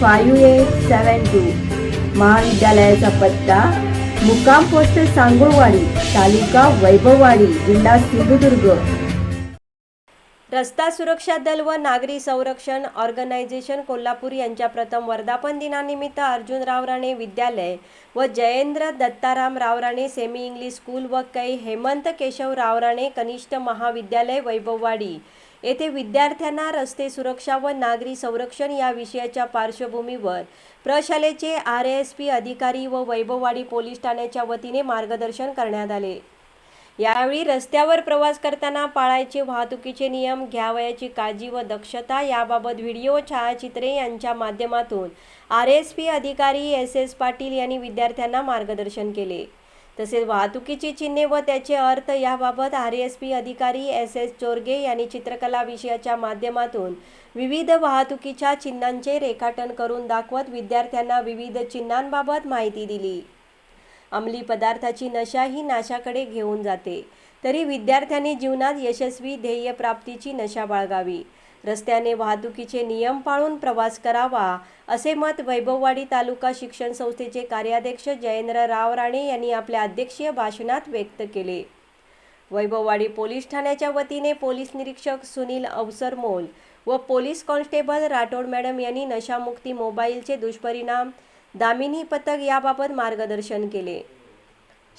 five eight seven two. महाविद्यालयाचा पत्ता मुक्काम पोस्ट सांगोळवाडी तालुका वैभववाडी जिल्हा सिंधुदुर्ग. रस्ता सुरक्षा दल व नागरी संरक्षण ऑर्गनायझेशन कोल्हापूर यांच्या प्रथम वर्धापन दिनानिमित्त अर्जुन रावराणे विद्यालय व Jayendra Dattaram Rawrane semi English school व कै हेमंत केशव रावराणे कनिष्ठ महाविद्यालय वैभववाडी. येथे विद्यार्थ्यांना रस्ते सुरक्षा व नागरी संरक्षण या विषयाच्या पार्श्वभूमीवर प्रशालेचे आर एस पी अधिकारी व वैभववाडी पोलीस ठाण्याच्या वतीने मार्गदर्शन करण्यात आले. यावेळी रस्त्यावर प्रवास करताना पाळायचे वाहतुकीचे नियम घ्यावयाची काळजी व दक्षता याबाबत व्हिडिओ छायाचित्रे यांच्या माध्यमातून आर एस पी अधिकारी एस एस पाटील यांनी विद्यार्थ्यांना मार्गदर्शन केले. तसेच वाहतुकीची चिन्हे व त्याचे अर्थ याबाबत आर एस पी अधिकारी एस एस चोरगे यांनी चित्रकला विषयाच्या माध्यमातून विविध वाहतुकीच्या चिन्हांचे रेखाटन करून दाखवत विद्यार्थ्यांना विविध चिन्हांबाबत माहिती दिली. अंमली पदार्थाची नशा ही नाशाकडे घेऊन जाते. तरी विद्यार्थ्यांनी जीवनात यशस्वी ध्येयप्राप्तीची नशा बाळगावी. रस्त्याने वाहतुकीचे नियम पाळून प्रवास करावा असे मत वैभववाडी तालुका शिक्षण संस्थेचे कार्याध्यक्ष जयेंद्र राव राणे यांनी आपल्या अध्यक्षीय भाषणात व्यक्त केले. वैभववाडी पोलीस ठाण्याच्या वतीने पोलीस निरीक्षक सुनील अवसरमोल व पोलीस कॉन्स्टेबल राठोड मॅडम यांनी नशामुक्ती मोबाईलचे दुष्परिणाम दामिनी पथक याबाबत मार्गदर्शन केले.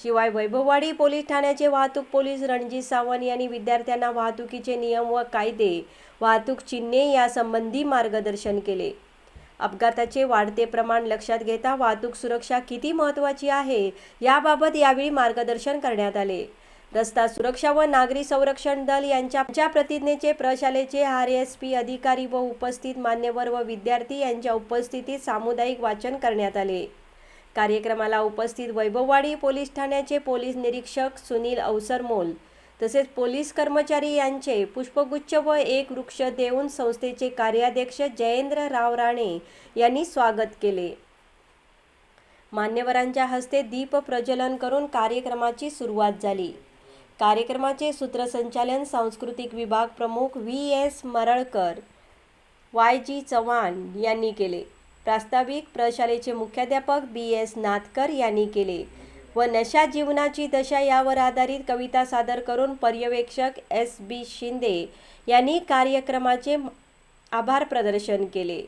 शिवाय वैभववाडी पोलीस ठाण्याचे वाहतूक पोलीस रणजित सावंत यांनी विद्यार्थ्यांना वाहतुकीचे नियम व कायदे वाहतूक चिन्हे यासंबंधी मार्गदर्शन केले. अपघाताचे वाढते प्रमाण लक्षात घेता वाहतूक सुरक्षा किती महत्त्वाची आहे याबाबत यावेळी मार्गदर्शन करण्यात आले. रस्ता सुरक्षा व नागरी संरक्षण दल यांच्या प्रतिज्ञेचे प्रशालेचे आर एस पी अधिकारी व उपस्थित मान्यवर व विद्यार्थी यांच्या उपस्थितीत सामुदायिक वाचन करण्यात आले. कार्यक्रमाला उपस्थित वैभववाडी पोलीस ठाण्याचे पोलीस निरीक्षक सुनील अवसरमोल तसेच पोलीस कर्मचारी यांचे पुष्पगुच्छ व एक वृक्ष देऊन संस्थेचे कार्याध्यक्ष जयेंद्र राव राणे यांनी स्वागत केले. मान्यवरांच्या हस्ते दीप प्रज्वलन करून कार्यक्रमाची सुरुवात झाली. कार्यक्रमाचे सूत्रसंचालन सांस्कृतिक विभाग प्रमुख V S Maralkar Y G Chavan यांनी केले. प्रास्ताविक प्रशालेचे मुख्याध्यापक बी एस नाथकर यांनी केले. व नशा जीवनाची दशा यावर आधारित कविता सादर करून पर्यवेक्षक एस बी शिंदे यांनी कार्यक्रमाचे आभार प्रदर्शन केले.